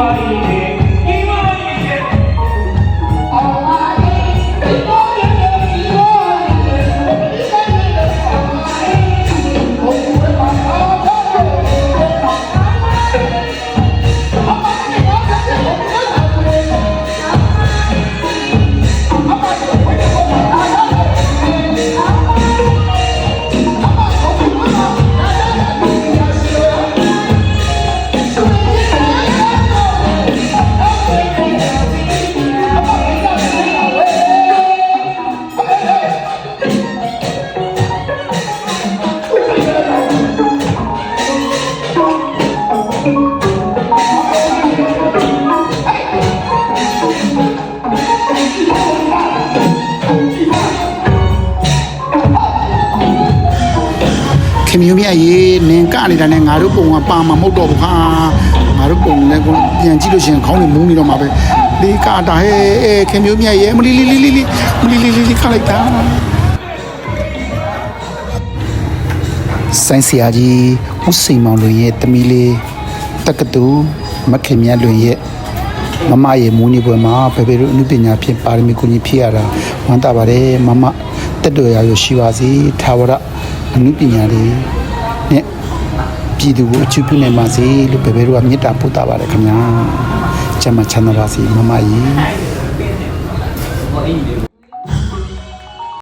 Maria. ခင်မျိုးမြတ်ရေနင်ကနေတာနဲ့ငါတို့ပုံကပါမှာမဟုတ်တော့ဘူးဟာငါတို့ပုံလည်းကိုပြန်ကြည့်လို့ရှိရင်ခေါင်းတွေမူးနေတော့မှာပဲဒီကာတာဟဲ့အဲခင်မျိုးမြတ်ရေမလီလီလီလီလီမလီလီလီလီခလိုက်တာဆိုင်းဆရာကြီးဦးစိန်မောင်လွင်ရဲ့တမီးလေးတက္ကသိုလ်မခင်မြတ်လွင်ရဲ့မမရဲ့မူးနေပွဲမှာဖေဖေတို့အနုပညာဖြင့်ပါရမီကိုကြီးဖြစ်ရတာဝမ်းသာပါတယ်မမတက်တော်ရရရှိပါစေသာဝရ အမှုပညာတွေနဲ့ပြည်သူကိုအချူးပြုနိုင်ပါစေလို့ဘယ်ဘဲတို့ကမေတ္တာပို့တာပါတယ်ခင်ဗျာကျမ်းချမ်းသာပါစေမမကြီး